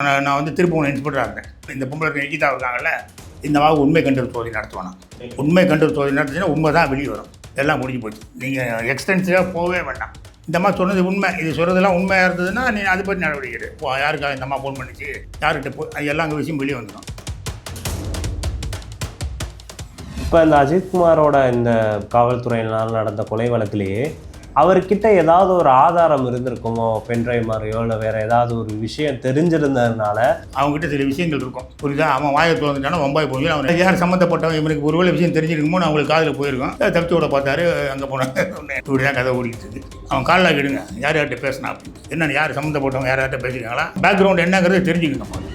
நான் வந்து திருப்பூர் இன்ஸ்பெக்டராக இருந்தேன் இந்த பொம்பளை நிகிதா இருக்காங்கல்ல இந்த மாதிரி உண்மை கண்டல் சோதனை நடத்துவானா? உண்மை கண்டல் சோதனை நடத்துச்சுன்னா உண்மை தான் வெளியே வரும். எல்லாம் முடிஞ்சு போச்சு. நீங்கள் எக்ஸ்டென்சிவாக போகவே வேண்டாம். இந்த மாதிரி சொன்னது உண்மை. இது சொல்கிறதெல்லாம் உண்மையாக இருந்ததுன்னா நீ அதை பற்றி நடவடிக்கை இப்போ ஓ, யாருக்காக இந்த அம்மா ஃபோன் பண்ணிச்சு? யார்கிட்ட போ அது அங்கே விஷயம் வெளியே வந்துடும். இப்போ இந்த அஜித்குமாரோட இந்த காவல்துறையினால் நடந்த கொலை வழக்கிலேயே அவர்கிட்ட ஏதாவது ஒரு ஆதாரம் இருந்திருக்குமோ பென்ட்ரைவ் மாதிரியோ இல்லை வேற ஏதாவது ஒரு விஷயம் தெரிஞ்சிருந்ததுனால? அவங்ககிட்ட சில விஷயங்கள் இருக்கும். புரியுதா? அவன் வாயை திறந்துட்டானா வம்பாய் போய் அவன் யார் சம்மந்தப்பட்டவன் இவனுக்கு ஒருவேளை விஷயம் தெரிஞ்சிருக்குமோ அவங்களுக்கு காதில் போயிருக்கோம் தப்பிச்சு விட பார்த்தாரு அங்கே போனாங்க இப்படி தான் கதை ஓடிக்கிட்டு இருக்கு. அவன் காலில் கேடுங்க யார் யார்கிட்ட பேசினா? அப்படின்னு என்ன யார் சம்மந்தப்பட்டவங்க யார் யார்கிட்ட பேசிருக்காங்களா பேக்ரவுண்ட் என்னங்கிறத தெரிஞ்சுக்கணும்.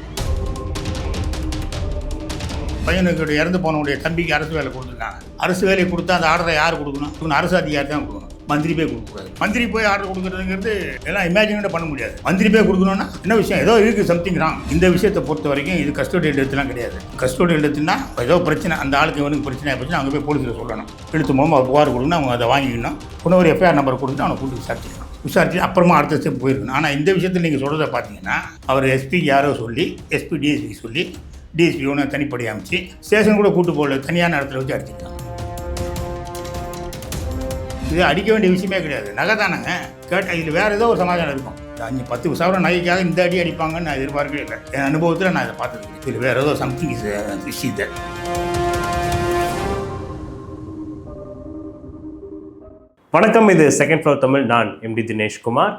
பையனுக்கு இறந்து போனவுடைய தம்பிக்கு அரசு வேலை கொடுத்துருக்காங்க. அரசு வேலை கொடுத்தா அந்த ஆர்டரை யார் கொடுக்கணும்? இவங்க அரசு அதிகாரி தான் கொடுக்கணும். மந்திரி போய் கொடுக்கக்கூடாது மந்திரி போய் ஆர்டர் கொடுக்குறதுங்கிறது எல்லாம் இமேஜினே பண்ண முடியாது. மந்திரி போய் கொடுக்கணும்னா என்ன விஷயம்? ஏதோ இருக்குது சம்திங் ராங் இந்த விஷயத்தை பொறுத்த வரைக்கும் இது கஸ்டோடியல் எடுத்துலாம் கிடையாது. கஸ்டோடியல் டெத்துனா ஏதோ பிரச்சனை அந்த ஆளுக்கு இவனுக்கு பிரச்சனை பிரச்சனை அங்கே போய் போலீஸில் சொல்லணும். எழுத்து மூலமாக புகார் கொடுக்கணும் அவங்க அதை வாங்கிக்கணும். இன்னொரு எஃப்ஐஆர் நம்பர் கொடுத்து அவனை கூட்டு விசாரிச்சிக்கணும் விசாரிச்சு அப்புறமா அடுத்த ஸ்டெப் போயிருக்கணும். ஆனால் இந்த விஷயத்தில் நீங்கள் சொல்கிறத பார்த்தீங்கன்னா அவர் எஸ்பி யாரோ சொல்லி எஸ்பி டிஎஸ்பி சொல்லி டிஎஸ்பி ஒன்று தனிப்படி அமைச்சு ஸ்டேஷன் கூட கூட்டு போகல தனியான இடத்துல வச்சு அடிச்சிருக்காங்க. இது அடிக்க வேண்டிய விஷயமே கிடையாது. நகை தானேங்க. கேட்ட இதில் வேறு ஏதோ ஒரு சமாதானம் இருக்கும். அஞ்சு பத்து சவரம் நகைக்காக இந்த அடி அடிப்பாங்கன்னு நான் எதிர்பார்க்கவே இல்லை. என் அனுபவத்தில் நான் இதை பார்த்தது இது வேறு ஏதோ சம்திங் இஸ் விஷயத்தை வணக்கம். இது செகண்ட் ஃப்ளோர் தமிழ். நான் எம்டி தினேஷ்குமார்.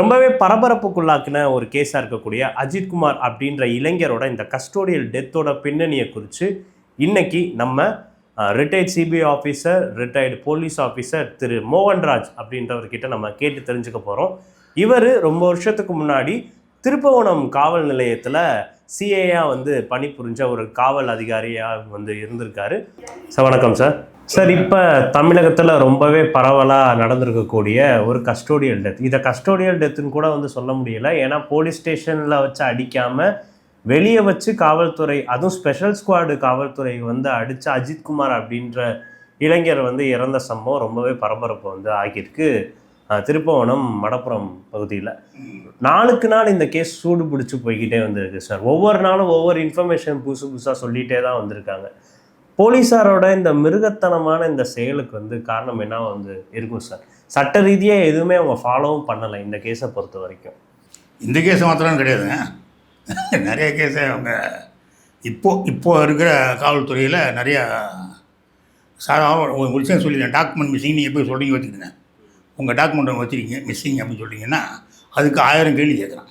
ரொம்பவே பரபரப்புக்குள்ளாக்கின ஒரு கேஸாக இருக்கக்கூடிய அஜித்குமார் அப்படின்ற இளைஞரோட இந்த கஸ்டோடியல் டெத்தோட பின்னணியை குறித்து இன்னைக்கு நம்ம retired CBI officer retired police officer திரு மோகன்ராஜ் அப்படின்றவர்கிட்ட நம்ம கேட்டு தெரிஞ்சுக்க போகிறோம் இவர் ரொம்ப வருஷத்துக்கு முன்னாடி திருப்பவனம் காவல் நிலையத்தில் சிஏயாக வந்து பணிபுரிஞ்ச ஒரு காவல் அதிகாரியாக வந்து இருந்திருக்காரு. சார் வணக்கம் சார். சார் இப்போ தமிழகத்தில் ரொம்பவே பரவலாக நடந்திருக்கக்கூடிய ஒரு கஸ்டோடியல் டெத் இதை கஸ்டோடியல் டெத்துன்னு கூட வந்து சொல்ல முடியலை. ஏன்னா போலீஸ் ஸ்டேஷனில் வச்சு அடிக்காமல் வெளியே வச்சு காவல்துறை அதுவும் ஸ்பெஷல் ஸ்குவாடு காவல்துறை வந்து அடித்த அஜித்குமார் அப்படின்ற இளைஞர் வந்து இறந்த சம்பவம் ரொம்பவே பரபரப்பு வந்து ஆகியிருக்கு திருப்பவனம் மடப்புறம் பகுதியில். நாளுக்கு நாள் இந்த கேஸ் சூடு பிடிச்சி போய்கிட்டே வந்திருக்கு சார். ஒவ்வொரு நாளும் ஒவ்வொரு இன்ஃபர்மேஷன் புதுசு புதுசாக சொல்லிகிட்டே தான் வந்திருக்காங்க. போலீஸாரோட இந்த மிருகத்தனமான இந்த செயலுக்கு வந்து காரணம் என்ன வந்து இருக்கும் சார்? சட்ட ரீதியாக எதுவுமே அவங்க ஃபாலோவும் பண்ணலை இந்த கேஸை பொறுத்த வரைக்கும். இந்த கேஸ் மாத்திரம் கிடையாதுங்க. நிறைய கேஸை அவங்க இப்போது இப்போது இருக்கிற காவல்துறையில் நிறையா சாதாரண ஒரு விஷயம் சொல்லிடுறேன். டாக்குமெண்ட் மிஸ்ஸிங் நீங்கள் போய் சொல்கிறீங்க வச்சுக்கிட்டேன் உங்கள் டாக்குமெண்ட் வச்சுருக்கீங்க மிஸ்ஸிங் அப்படின்னு சொல்லிங்கன்னா அதுக்கு ஆயிரம் கேள்வி கேட்குறான்.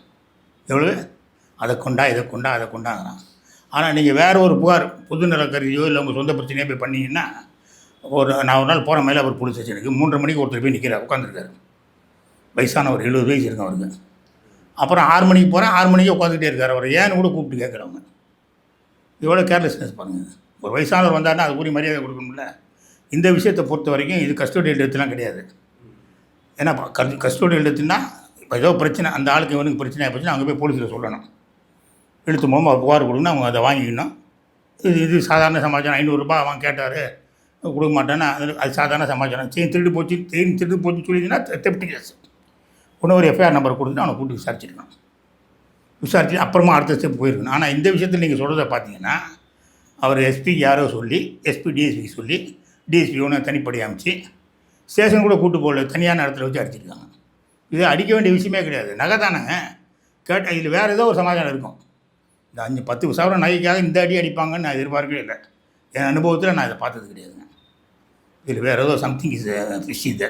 எவ்வளவு? அதை கொண்டா இதை கொண்டா அதை கொண்டாங்கிறான். ஆனால் நீங்கள் வேறு ஒரு புகார் பொது நல இல்லை உங்கள் சொந்த பிரச்சனையோ போய் பண்ணீங்கன்னா ஒரு நான் ஒரு நாள் போகிற மேலே அவர் போலீஸ் ஸ்டேஷனுக்கு மூன்றரை மணிக்கு ஒருத்தர் போய் நிற்கிறார் உட்காந்துருக்காரு வயசான ஒரு எழுபது வயசு இருக்கும் அவருக்கு அப்புறம் ஆறு மணிக்கு போகிறேன் ஆறு மணிக்கு உட்காந்துக்கிட்டே இருக்கார். அவர் ஏன்னு கூட கூப்பிட்டு கேட்குறவங்க எவ்வளோ கேர்லெஸ்னஸ் பாருங்கள் ஒரு வயசானவர் வந்தார்னா அது கூடிய மரியாதை கொடுக்கணும்ல. இந்த விஷயத்தை பொறுத்த வரைக்கும் இது கஸ்டோடியல் எடுத்துலாம் கிடையாது. ஏன்னா கஸ்டோடியல் எடுத்துன்னா இப்போ ஏதோ பிரச்சனை அந்த ஆளுக்கு இவனுக்கு பிரச்சனை ஆகிப்போச்சுன்னா அங்கே போய் போலீஸில் சொல்லணும். எழுத்து மூலமாக அவர் புகார் கொடுக்கணும் அவங்க அதை வாங்கிக்கணும். இது இது சாதாரண சமாச்சாரம். ஐநூறுரூபா அவன் கேட்டார். கொடுக்க மாட்டேன்னா அது அது சாதாரண சமாச்சாரம். செயின் திருட்டு போச்சு செயின் திருட்டு போச்சுன்னு சொல்லிங்கன்னா தெப்டி கேஸ் இன்னும் ஒரு எஃப்ஐஆர் நம்பர் கொடுத்து அவனை கூட்டி விசாரிச்சிருக்கணும். விசாரிச்சு அப்புறமா அடுத்த ஸ்டெப் போயிருக்கணும். ஆனால் இந்த விஷயத்தில் நீங்கள் சொல்கிறத பார்த்தீங்கன்னா அவர் எஸ்பி யாரோ சொல்லி எஸ்பி டிஎஸ்பி சொல்லி டிஎஸ்பி ஒன்று தனிப்படி அமைச்சு ஸ்டேஷன் கூட கூட்டு போகல தனியான இடத்துல வச்சு அடிச்சிருக்காங்க. இது அடிக்க வேண்டிய விஷயமே கிடையாது. நகை தானேங்க. கேட்ட இதில் வேறு ஏதோ ஒரு சமாதானம் இருக்கும். இந்த அஞ்சு பத்து சவரம் நகைக்காக இந்த அடி அடிப்பாங்கன்னு நான் எதிர்பார்க்கவே இல்லை. என் அனுபவத்தில் நான் இதை பார்த்தது கிடையாதுங்க. இதில் வேறு ஏதோ சம்திங் இஸ் uh, விஷயம்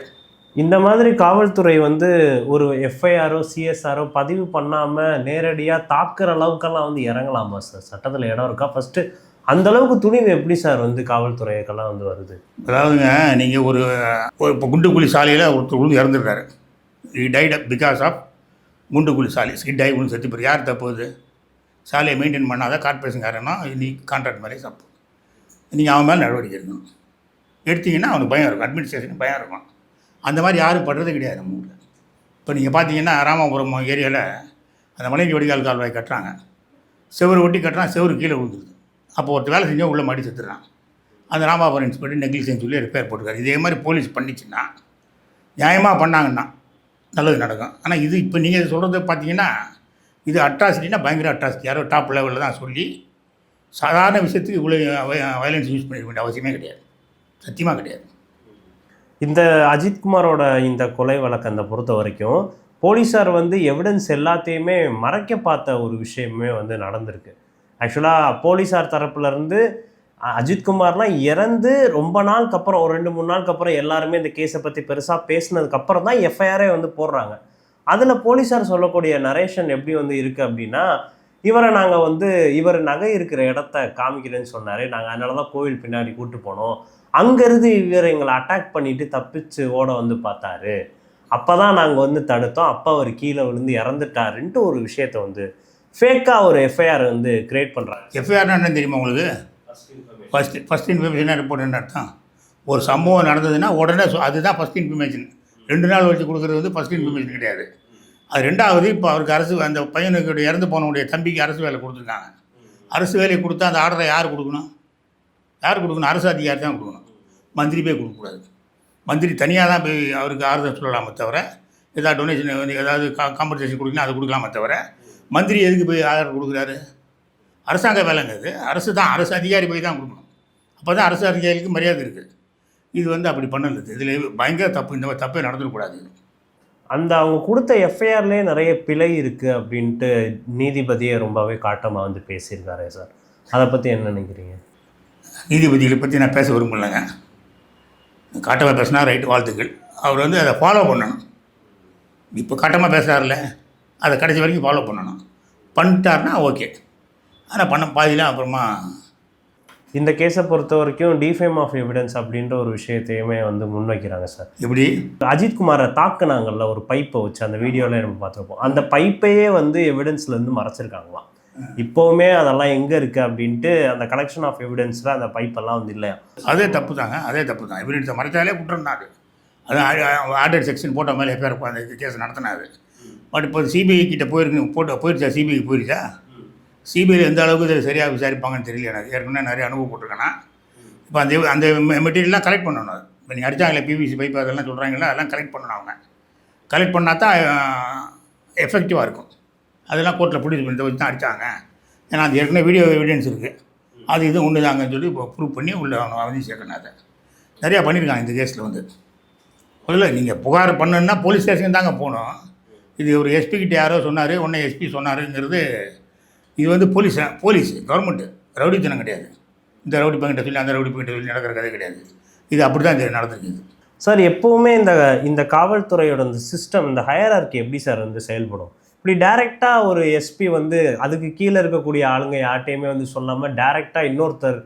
இந்த மாதிரி காவல்துறை வந்து ஒரு எஃப்ஐஆரோ சிஎஸ்ஆரோ பதிவு பண்ணாமல் நேரடியாக தாக்குற அளவுக்கெல்லாம் வந்து இறங்கலாமா சார்? சட்டத்தில் இடம் இருக்கா? ஃபஸ்ட்டு அந்த அளவுக்கு துணிவு எப்படி சார் வந்து காவல்துறைக்கெல்லாம் வந்து வருது? அதாவதுங்க நீங்கள் ஒரு இப்போ குண்டுக்குழி சாலையில் ஒருத்தர் விழுந்து இறந்துருக்காரு இ டைட் பிகாஸ் ஆஃப் குண்டுக்குழி சாலை. இ டை ஒன்று செத்து போய் யார் தப்பு சாலையை மெயின்டைன் பண்ணாத கார்பரேஷன்காரன்னா நீ கான்ட்ராக்ட் மாதிரி தப்பு நீங்கள் அவன் மேலே நடவடிக்கை எடுக்கணும். எடுத்தீங்கன்னா அவனுக்கு பயம் இருக்கும். அட்மினிஸ்ட்ரேஷனுக்கு பயம் இருக்கும். அந்த மாதிரி யாரும் படுறது கிடையாது நம்ம ஊரில். இப்போ நீங்கள் பார்த்தீங்கன்னா ராமபுரம் ஏரியாவில் அந்த மனைவி வடிகால் கால்வாய் கட்டுறாங்க. செவரு ஒட்டி கட்டுறான் செவரு கீழே விழுந்துருது. அப்போ ஒருத்தர் வேலை செஞ்சால் உள்ளே மாடி செத்துறான். அந்த ராமாபுரம் இன்ஸ்பெக்டர் நெக்லிஜென்ஸ் சொல்லி ரிப்பேர் போட்டுருக்காரு. இதே மாதிரி போலீஸ் பண்ணிச்சுன்னா நியாயமாக பண்ணாங்கன்னா நல்லது நடக்கும். ஆனால் இது இப்போ நீங்கள் சொல்கிறது பார்த்தீங்கன்னா இது அட்ராசிட்டினா பயங்கர அட்ராசிட்டி யாரோ டாப் லெவலில் தான் சொல்லி சாதாரண விஷயத்துக்கு இவ்வளோ வயலன்ஸ் யூஸ் பண்ணிக்க வேண்டிய அவசியமே கிடையாது. சத்தியமாக கிடையாது. இந்த அஜித்குமாரோட இந்த கொலை வழக்கத்தை பொறுத்த வரைக்கும் போலீஸார் வந்து எவிடன்ஸ் எல்லாத்தையுமே மறைக்க பார்த்த ஒரு விஷயமே வந்து நடந்திருக்கு. ஆக்சுவலாக போலீஸார் தரப்புலேருந்து அஜித்குமார்லாம் இறந்து ரொம்ப நாளுக்கு அப்புறம் ஒரு ரெண்டு மூணு நாளுக்கு அப்புறம் எல்லாருமே இந்த கேஸை பற்றி பெருசாக பேசினதுக்கப்புறம் தான் எஃப்ஐஆரே வந்து போடுறாங்க. அதில் போலீஸார் சொல்லக்கூடிய நரேஷன் எப்படி வந்து இருக்குது அப்படின்னா இவரை நாங்கள் வந்து இவர் நகை இருக்கிற இடத்த காமிக்கிறேன்னு சொன்னார். நாங்கள் அதனால தான் கோவில் பின்னாடி கூப்பிட்டு போனோம். அங்கேருந்து இவர் எங்களை அட்டாக் பண்ணிட்டு தப்பிச்சு ஓட வந்து பார்த்தாரு. அப்போ தான் நாங்கள் வந்து தடுத்தோம். அப்போ அவர் கீழே விழுந்து இறந்துட்டாருன்ட்டு ஒரு விஷயத்தை வந்து ஃபேக்காக ஒரு எஃப்ஐஆர் வந்து கிரியேட் பண்ணுறாங்க எஃப்ஐஆர்னா என்ன தெரியுமா உங்களுக்கு? ஃபஸ்ட் ஃபஸ்ட் இன்ஃபர்மேஷன் ரிப்போர்ட் என்ன அர்த்தம்? ஒரு சம்பவம் நடந்ததுன்னா உடனே அதுதான் ஃபஸ்ட் இன்ஃபர்மேஷன் ரெண்டு நாள் வச்சு கொடுக்குறது வந்து ஃபஸ்ட் இன்ஃபர்மேஷன் கிடையாது. அது ரெண்டாவது இப்போ அவருக்கு அரசு அந்த பையனுக்கு இறந்து போனவுடைய தம்பிக்கு அரசு வேலை கொடுத்துருக்காங்க. அரசு வேலையை கொடுத்தா அந்த ஆர்டரை யார் கொடுக்கணும்? யார் கொடுக்கணும்? அரசு அதிகாரி தான் கொடுக்கணும். மந்திரி போய் கொடுக்கக்கூடாது. மந்திரி தனியாக தான் போய் அவருக்கு ஆறுதல் சொல்லலாமே தவிர ஏதாவது டொனேஷன் வந்து ஏதாவது கா காம்பன்சேஷன் கொடுக்கணும் அதை கொடுக்கலாமே தவிர மந்திரி எதுக்கு போய் ஆதரவு கொடுக்குறாரு? அரசாங்க வேலைங்கிறது அரசு தான் அரசு அதிகாரி போய் தான் கொடுக்கணும். அப்போ தான் அரசு அதிகாரிக்கு மரியாதை இருக்குது இது வந்து அப்படி பண்ணலது இதில் பயங்கர தப்பு. இந்த மாதிரி தப்பே நடந்துடக்கூடாது அந்த அவங்க கொடுத்த எஃப்ஐஆர்லேயே நிறைய பிழை இருக்குது அப்படின்ட்டு நீதிபதியை ரொம்பவே காட்டமாக வந்து பேசியிருக்காரு சார். அதை பற்றி என்ன நினைக்கிறீங்க? நீதிபதிகளை பற்றி நான் பேச விரும்பலைங்க. காட்டமாக பேசினா ரைட்டு வாழ்த்துக்கள். அவர் வந்து அதை ஃபாலோ பண்ணணும். இப்போ காட்டமாக பேசுகிறாருல அதை கடைசி வரைக்கும் ஃபாலோ பண்ணணும். பண்ணிட்டாருன்னா ஓகே ஆனால் பண்ண பாதியில் அப்புறமா இந்த கேஸை பொறுத்த வரைக்கும் டிஃபேம் ஆஃப் எவிடன்ஸ் அப்படின்ற ஒரு விஷயத்தையுமே வந்து முன்வைக்கிறாங்க சார். எப்படி? அஜித்குமாரை தாக்குனாங்கல்ல ஒரு பைப்பை வச்சு அந்த வீடியோவில் நம்ம பார்த்துருப்போம். அந்த பைப்பையே வந்து எவிடன்ஸ்லேருந்து மறைச்சிருக்காங்களாம். இப்போவுமே அதெல்லாம் எங்கே இருக்குது அப்படின்ட்டு அந்த கலெக்ஷன் ஆஃப் எவிடன்ஸில் அந்த பைப்பெல்லாம் வந்து இல்லையா? அதே தப்பு தாங்க அதே தப்பு தான் எவிடன்ஸை மறைச்சாலே குற்றம் தான் அது அது ஆர்டர் செக்ஷன் போட்ட மேலே எஃப்ஐஆர் அந்த கேஸ் நடத்தினாரு பட் இப்போ சிபிஐ கிட்ட போயிருக்கு போட்டு போயிருச்சா? சிபிஐ போயிருச்சா? சிபிஐயில் எந்த அளவுக்கு இதில் சரியாக விசாரிப்பாங்கன்னு தெரியல எனக்கு. ஏற்கனவே நிறைய அனுபவப்பட்டிருக்கேன்னா இப்போ அந்த அந்த மெட்டீரியல்லாம் கலெக்ட் பண்ணணும் அது. இப்போ நீங்கள் அடித்தாங்களே பிவிசி பைப் அதெல்லாம் சொல்கிறாங்களா அதெல்லாம் கலெக்ட் பண்ணணும் அவங்க. கலெக்ட் பண்ணால் தான் எஃபெக்டிவாக இருக்கும். அதெல்லாம் கோர்ட்டில் பிடிச்சி பண்ணி வச்சு தான் அடித்தாங்க ஏன்னா அது ஏற்கனவே வீடியோ எவிடன்ஸ் இருக்குது அது இது ஒன்று தாங்கன்னு சொல்லி இப்போ ப்ரூவ் பண்ணி உள்ள அவனை அவதி சேர்க்கணும் அதை. நிறையா பண்ணியிருக்காங்க இந்த கேஸில் வந்து. இல்லை நீங்கள் புகார் பண்ணணுன்னா போலீஸ் ஸ்டேஷன் தாங்க போகணும். இது ஒரு எஸ்பிக்கிட்ட யாரோ சொன்னார் உன்னை எஸ்பி சொன்னாருங்கிறது இது வந்து போலீஸ் போலீஸ் கவர்மெண்ட்டு ரவுடித்தனம் கிடையாது. இந்த ரவுடி பங்கிட்ட சொல்லி அந்த ரவுடி பங்கிட்ட சொல்லி நடக்கிற கதை கிடையாது. இது அப்படி தான் இது நடந்திருக்குது. சார் எப்போவுமே இந்த இந்த காவல்துறையோட இந்த சிஸ்டம் இந்த ஹயரார்கி எப்படி சார் வந்து செயல்படும்? இப்படி டைரெக்டாக ஒரு எஸ்பி வந்து அதுக்கு கீழே இருக்கக்கூடிய ஆளுங்க யார்ட்டையுமே வந்து சொல்லாமல் டைரெக்டாக இன்னொருத்தர்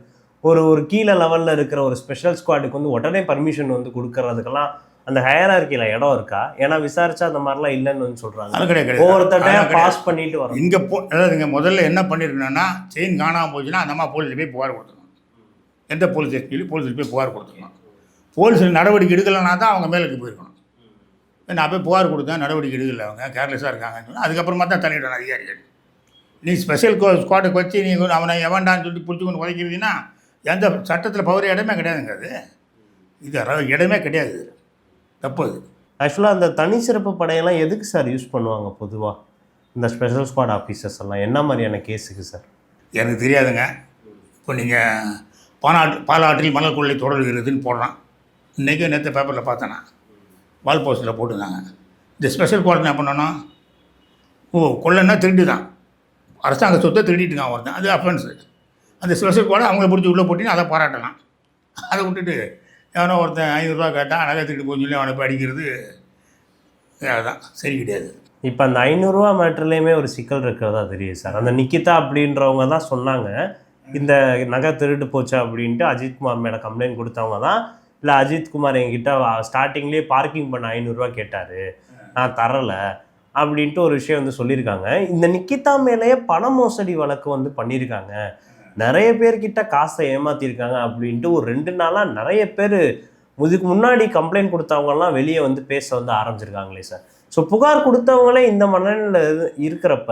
ஒரு ஒரு கீழே லெவலில் இருக்கிற ஒரு ஸ்பெஷல் ஸ்குவாடுக்கு வந்து உடனே பர்மிஷன் வந்து கொடுக்கறதுக்கெல்லாம் அந்த ஹயரார்கியில் இடம் இருக்கா? ஏன்னா விசாரிச்சா அந்த மாதிரிலாம் இல்லைன்னு வந்து சொல்கிறாங்க கிடையாது கிடையாது. பாஸ் பண்ணிட்டு வரும் இங்கே போ அதாவது இங்கே முதல்ல என்ன பண்ணியிருக்கணும்னா செயின் காணாமல் போச்சுன்னா அந்த அம்மா போலீஸில் போய் புகார் கொடுத்துக்கணும் எந்த போலீஸ் எஸ்பிலையும் போலீஸில் போய் புகார் கொடுத்துக்கணும் போலீஸில் நடவடிக்கை எடுக்கலைன்னா தான் அவங்க மேலுக்கு போயிருக்கணும். நான் போய் புகார் கொடுத்தேன் நடவடிக்கை எடுக்கல அவங்க கேர்லெஸ்ஸாக இருக்காங்கன்னு சொன்னா அதுக்கப்புறமா தான் தலையிடணும் அதிகாரிகள். நீ ஸ்பெஷல் கோ ஸ்குவாடுக்கு வச்சு நீ அவனை எவன்டான்னு சொல்லிட்டு பிடிச்சி கொண்டு உதைக்கிறீங்கன்னா எந்த சட்டத்தில் பவர் இடமே கிடையாதுங்க அது. இது இடமே கிடையாது. தப்பு அது. ஆக்சுவலாக அந்த தனி சிறப்பு படையெல்லாம் எதுக்கு சார் யூஸ் பண்ணுவாங்க பொதுவாக இந்த ஸ்பெஷல் ஸ்குவாட் ஆஃபீஸர்ஸ் எல்லாம் என்ன மாதிரியான கேஸுக்கு சார் எனக்கு தெரியாதுங்க. இப்போ நீங்கள் பாலாற்று பாலாற்றில் மணல் கொள்ளை தொடர்கிறதுன்னு போடுறான் இன்றைக்கி நேற்று பேப்பரில் பார்த்தேன் நான். வால் போஸ்ட்டில் போட்டிருந்தாங்க. இந்த ஸ்பெஷல் கோட் என்ன பண்ணணும் ஓ கொள்ளைன்னா திருட்டு தான் அரசாங்க சொத்தை திருடிட்டுருக்கான் ஒருத்தன். அது அஃபென்ஸு அந்த ஸ்பெஷல் கோடை அவங்கள பிடிச்சி உள்ளே போட்டின்னு அதை பாராட்டலாம். அதை விட்டுட்டு எவனோ ஒருத்தன் ஐநூறுரூவா கேட்டான் அழகாக திருட்டு போன்னு சொல்லி அவனை போய் அடிக்கிறது. அதுதான் சரி கிடையாது. இப்போ அந்த ஐநூறுரூவா மேட்டர்லேயுமே ஒரு சிக்கல் இருக்கிறதா தெரியுது சார். அந்த நிக்கிதா அப்படின்றவங்க தான் சொன்னாங்க. இந்த நகை திருட்டு போச்சு அப்படின்ட்டு அஜித்குமார் மேலே கம்ப்ளைண்ட் கொடுத்தவங்க தான் இல்லை அஜித்குமார் என்கிட்ட ஸ்டார்டிங்லேயே பார்க்கிங் பண்ண ஐநூறுரூவா கேட்டார். நான் தரலை அப்படின்ட்டு ஒரு விஷயம் வந்து சொல்லியிருக்காங்க. இந்த நிக்கிதா மேலேயே பண மோசடி வழக்கு வந்து பண்ணியிருக்காங்க. நிறைய பேர்கிட்ட காசை ஏமாத்திருக்காங்க அப்படின்ட்டு ஒரு ரெண்டு நாளாக நிறைய பேர் இதுக்கு முன்னாடி கம்ப்ளைண்ட் கொடுத்தவங்கலாம் வெளியே வந்து பேச வந்து ஆரம்பிச்சிருக்காங்களே சார் ஸோ புகார் கொடுத்தவங்களே இந்த மனநிலையில் இருக்கிறப்ப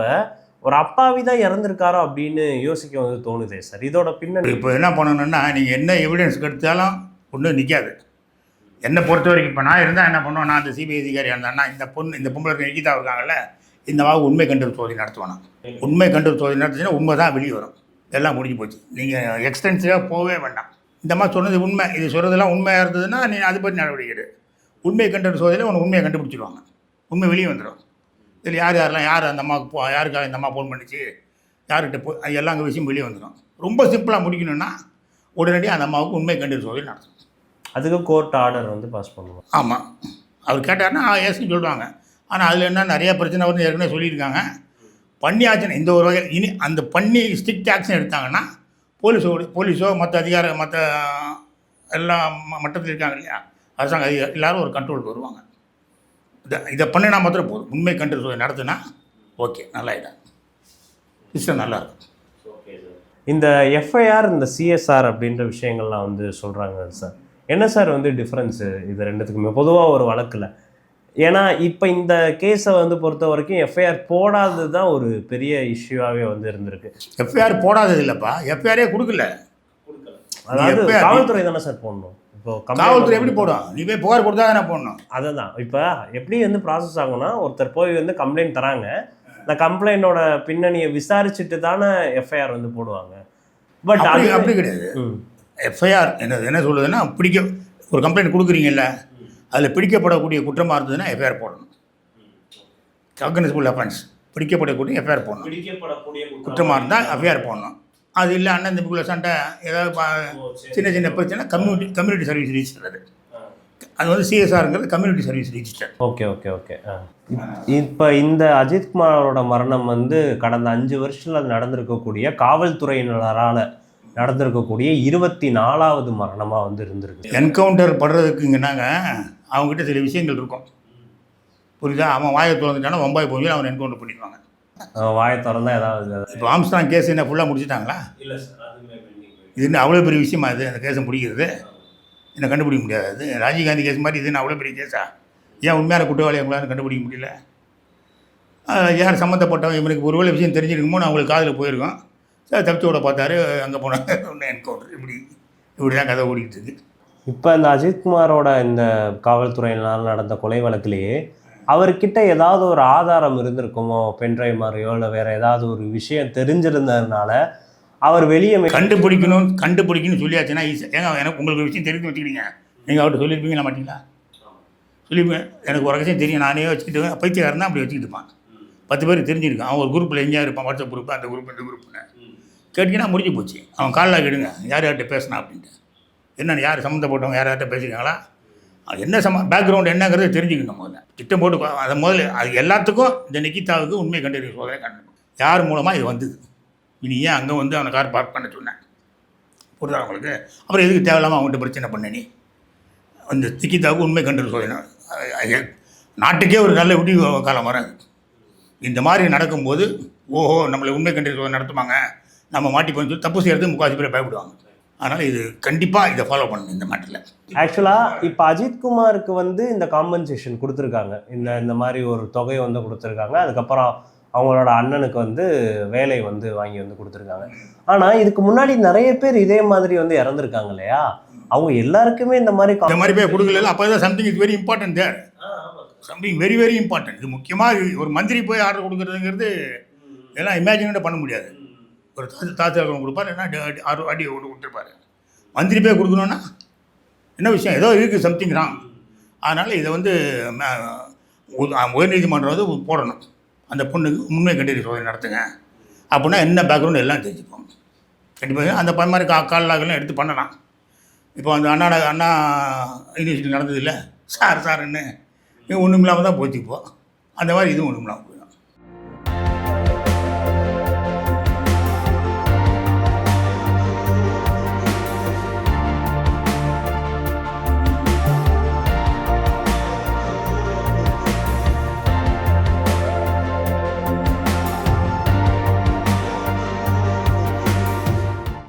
ஒரு அப்பாவி தான் இறந்துருக்காரோ அப்படின்னு யோசிக்க வந்து தோணுதே சார் இதோட பின்னணி இப்போ என்ன பண்ணணும்னா நீங்கள் என்ன எவிடன்ஸ் எடுத்தாலும் ஒன்றும் நிற்காது என்னை பொறுத்த வரைக்கும் இப்போ நான் இருந்தால் என்ன பண்ணுவேன்? நான் அந்த சிபிஐ அதிகாரியாக இருந்தேன்னா இந்த பொண்ணு இந்த பொம்பளை இருக்க நிக்கிதா இருக்காங்கல்ல இந்த மாவு உண்மை கண்டு சோதனை நடத்துவானா? உண்மை கண்டு சோதனை நடத்துச்சுன்னா உண்மை தான் வெளியே வரும். எல்லாம் முடிஞ்சு போச்சு. நீங்கள் எக்ஸ்டென்சிவாக போகவே வேண்டாம். இந்த மாதிரி சொன்னது உண்மை. இது சொல்கிறதெல்லாம் உண்மையாக இருந்ததுன்னா நீ அது பற்றி நடவடிக்கை எடு. உண்மை கண்டு சோதனையில் உனக்கு உண்மையை கண்டுபிடிச்சிடுவாங்க உண்மை வெளியே வந்துடும் இதில் யார் யாரெல்லாம் யார் அந்த அம்மாவுக்கு போ யாருக்காக இந்த அம்மா ஃபோன் பண்ணிச்சு? யார்கிட்ட போய் எல்லா விஷயம் வெளியே வந்துடும் ரொம்ப சிம்பிளாக முடிக்கணும்னா உடனடியாக அந்த அம்மாவுக்கு உண்மை கண்டு சோதனை நடத்தணும். அதுக்கு கோர்ட் ஆர்டர் வந்து பாஸ் பண்ணுவோம் ஆமாம் அவர் கேட்டார்னா ஏசுன்னு சொல்லுவாங்க ஆனால் அதில் என்ன நிறைய பிரச்சனை வந்து ஏற்கனவே சொல்லியிருக்காங்க. பண்ணி ஆக்ஷன் இந்த ஒரு வகை இனி அந்த பண்ணி ஸ்ட்ரிக்ட் ஆக்ஷன் எடுத்தாங்கன்னா போலீஸோ போலீஸோ மற்ற அதிகார மற்ற எல்லா ம- மட்டத்தில் இருக்காங்க இல்லையா? அரசாங்க அதிகாரி எல்லாரும் ஒரு கண்ட்ரோலுக்கு வருவாங்க. இதை இதை பண்ணினா மாத்திரம் போதும். உண்மை கண்ட்ரோல் நடத்துனா ஓகே நல்லா இதான் சிஸ்டம் நல்லா இருக்கும் இந்த எஃப்ஐஆர் இந்த சிஎஸ்ஆர் அப்படின்ற விஷயங்கள்லாம் வந்து சொல்கிறாங்க சார் என்ன சார் வந்து டிஃப்ரென்ஸு இது ரெண்டுத்துக்குமே? பொதுவாக ஒரு வழக்கில். ஏன்னா இப்போ இந்த கேஸை வந்து பொறுத்த வரைக்கும் எஃப்ஐஆர் போடாதது தான் ஒரு பெரிய இஷ்யூவாகவே வந்து இருந்திருக்கு. எஃப்ஐஆர் போடாதது இல்லைப்பா. எஃப்ஐஆரே கொடுக்கல. அதாவது காவல்துறை தானே சார் போடணும். இப்போ காவல்துறை எப்படி போடும்? நீ போய் புகார் கொடுத்தா தானே போடணும்? அதை தான் இப்போ எப்படி வந்து ப்ராசஸ் ஆகும்னா ஒருத்தர் போய் வந்து கம்ப்ளைண்ட் தராங்க. அந்த கம்ப்ளைண்டோட பின்னணியை விசாரிச்சுட்டு தானே எஃப்ஐஆர் வந்து போடுவாங்க. பட் அப்படி கிடையாது. எஃப்ஐஆர் என்ன என்ன சொல்லுதுன்னா பிடிக்க ஒரு கம்ப்ளைண்ட் கொடுக்குறீங்கல்ல அதில் பிடிக்கப்படக்கூடிய குற்றமாக இருந்ததுன்னா எஃப்ஐஆர் போடணும். காக்னசிபிள் அஃபென்ஸ் பிடிக்கப்படக்கூடிய எஃப்ஐஆர் போடணும். பிடிக்கப்படக்கூடிய குற்றமாக இருந்தால் எஃப்ஐஆர் போடணும். அது இல்லை அண்ணன் தம்பிக்குள்ள சண்டை ஏதாவது சின்ன சின்ன பிரச்சனை கம்யூனிட்டி கம்யூனிட்டி சர்வீஸ் ரிஜிஸ்டர் அது. அது வந்து சிஎஸ்ஆருங்கிறது community service register okay okay okay. இப்போ இந்த அஜித்குமாரோட மரணம் வந்து கடந்த அஞ்சு வருஷத்தில் நடந்திருக்கக்கூடிய காவல்துறையினரால் நடந்திருக்கக்கூடிய இருபத்தி நாலாவது மரணமாக வந்து இருந்திருக்கு. என்கவுண்டர் படுறதுக்குங்கன்னாங்க அவங்ககிட்ட சில விஷயங்கள் இருக்கும். புரியுதா? அவன் வாயை திறந்துட்டானா வம்பாய் போய் அவன் என்கவுண்டர் பண்ணிடுவாங்க வாயை திறந்தா ஏதாவது இப்போ ஆம்ஸ்டாங் கேஸ் என்ன ஃபுல்லாக முடிச்சிட்டாங்களா? இல்லை சார் இது என்ன அவ்வளோ பெரிய விஷயமா இது? அந்த கேஸை முடிக்கிறது? என்ன கண்டுபிடிக்க முடியாது. அது ராஜீவ்காந்தி கேஸ் மாதிரி இது என்ன அவ்வளோ பெரிய கேஸா ஏன் உண்மையான குற்றவாளி அவங்களால கண்டுபிடிக்க முடியல? யார் சம்மந்தப்பட்டவன் இவனுக்கு ஒருவேளை விஷயம் தெரிஞ்சிருக்குமோ அவங்களுக்கு காதில் போயிருக்கோம். சார் தப்பிச்சு விட பார்த்தாரு அங்கே போனாங்க ஒன்று என்கவுண்டர் இப்படி இப்படி தான் கதை ஓடிக்கிட்டு இருக்கு இப்போ இந்த அஜித்குமாரோட இந்த காவல்துறையினால் நடந்த கொலை வழக்கிலேயே அவர்கிட்ட ஏதாவது ஒரு ஆதாரம் இருந்திருக்குமோ? பென்ட்ரைவ் மாதிரியோ இல்லை வேற ஏதாவது ஒரு விஷயம் தெரிஞ்சிருந்ததுனால அவர் வெளியே கண்டுபிடிக்கணும் கண்டுபிடிக்கணும்னு சொல்லியாச்சுன்னா ஈஸி. ஏங்க எனக்கு உங்களுக்கு விஷயம் தெரிஞ்சு வச்சுக்கிறீங்க நீங்கள் அவர்கிட்ட சொல்லியிருப்பீங்களா மாட்டீங்களா? சொல்லியிருப்பேன் எனக்கு ஒரு விஷயம் தெரியும். நானே வச்சுக்கிட்டு பைத்தியக்காரன் தான் அப்படி வச்சுக்கிட்டு இருப்பான். பத்து பேர் தெரிஞ்சிருக்கான் அவன் ஒரு குரூப்பில் எங்கேயா இருப்பான். வாட்ஸ்அப் குரூப் அந்த குரூப் இந்த குரூப்னு கேட்டிங்கன்னா முடிஞ்சு போச்சு. அவன் காலில் கேடுங்க யார் யார்கிட்ட பேசினா அப்படின்ட்டு. என்னென்னு யார் சம்மந்தப்பட்டவங்க யார் யார்கிட்ட பேசியிருக்காங்களா? அது என்ன சம்ம பேக்ரவுண்ட் என்னங்கிறத தெரிஞ்சுக்கணும் முதல்ல. திட்டம் போட்டு அதை முதல்ல அது எல்லாத்துக்கும் இந்த நிக்கிதாவுக்கு உண்மை கண்டறிய சோதனை கண்டணும் யார் மூலமாக இது வந்தது? இனி ஏன் அங்கே வந்து அவனை கார் பார்க் பண்ண சொன்னேன்? புரிதா அவங்களுக்கு அப்புறம் எதுக்கு தேவையில்லாமல் அவங்ககிட்ட பிரச்சனை பண்ண நீ? அந்த நிக்கிதாவுக்கு உண்மை கண்டறிய சோதனை. நாட்டுக்கே ஒரு நல்ல விடிவு காலம் வராது. இந்த மாதிரி நடக்கும்போது ஓஹோ நம்மளை உண்மை கண்டறிய சோதனை நடத்துவாங்க நம்ம மாட்டிப்போம் சொல்லி தப்பு செய்கிறது முக்காசி பேர் பயப்படுவாங்க. அதனால் இது கண்டிப்பாக இதை ஃபாலோ பண்ணணும் இந்த மேட்டரில் ஆக்சுவலாக இப்போ அஜித்குமாருக்கு வந்து இந்த காம்பன்சேஷன் கொடுத்துருக்காங்க. இந்த இந்த மாதிரி ஒரு தொகையை வந்து கொடுத்துருக்காங்க. அதுக்கப்புறம் அவங்களோட அண்ணனுக்கு வந்து வேலை வந்து வாங்கி வந்து கொடுத்துருக்காங்க. ஆனால் இதுக்கு முன்னாடி நிறைய பேர் இதே மாதிரி வந்து இறந்துருக்காங்க இல்லையா? அவங்க எல்லாருக்குமே இந்த மாதிரி இந்த மாதிரி போய் கொடுக்கல அப்போ தான் something is very important there something very very important இது முக்கியமாக ஒரு மந்திரி போய் ஆர்டர் கொடுக்குறதுங்கிறது இதெல்லாம் இமேஜினோட பண்ண முடியாது. ஒரு தாசி கொடுப்பார் என்ன ஆறு அடி ஒன்று கொடுத்துருப்பாரு. மந்திரி போய் கொடுக்கணுன்னா என்ன விஷயம்? ஏதோ இருக்குது சம்திங் தான் அதனால் இதை வந்து உயர்நீதிமன்றம் வந்து போடணும். அந்த பொண்ணுக்கு உண்மை கண்டறி சோதனை நடத்துங்க. அப்படின்னா என்ன பேக்ரவுண்ட் எல்லாம் தெரிஞ்சுப்போம். கண்டிப்பாக அந்த ப- மாதிரி கா கால்லாகலாம் எடுத்து பண்ணலாம். இப்போ அந்த அண்ணா அண்ணா யூனிவர்சிட்டி நடந்தது இல்லை? சார் சார்ன்னு. ஒன்றும் இல்லாமல் தான் போச்சு இப்போ. அந்த மாதிரி இதுவும் ஒன்றும் இல்லாமல்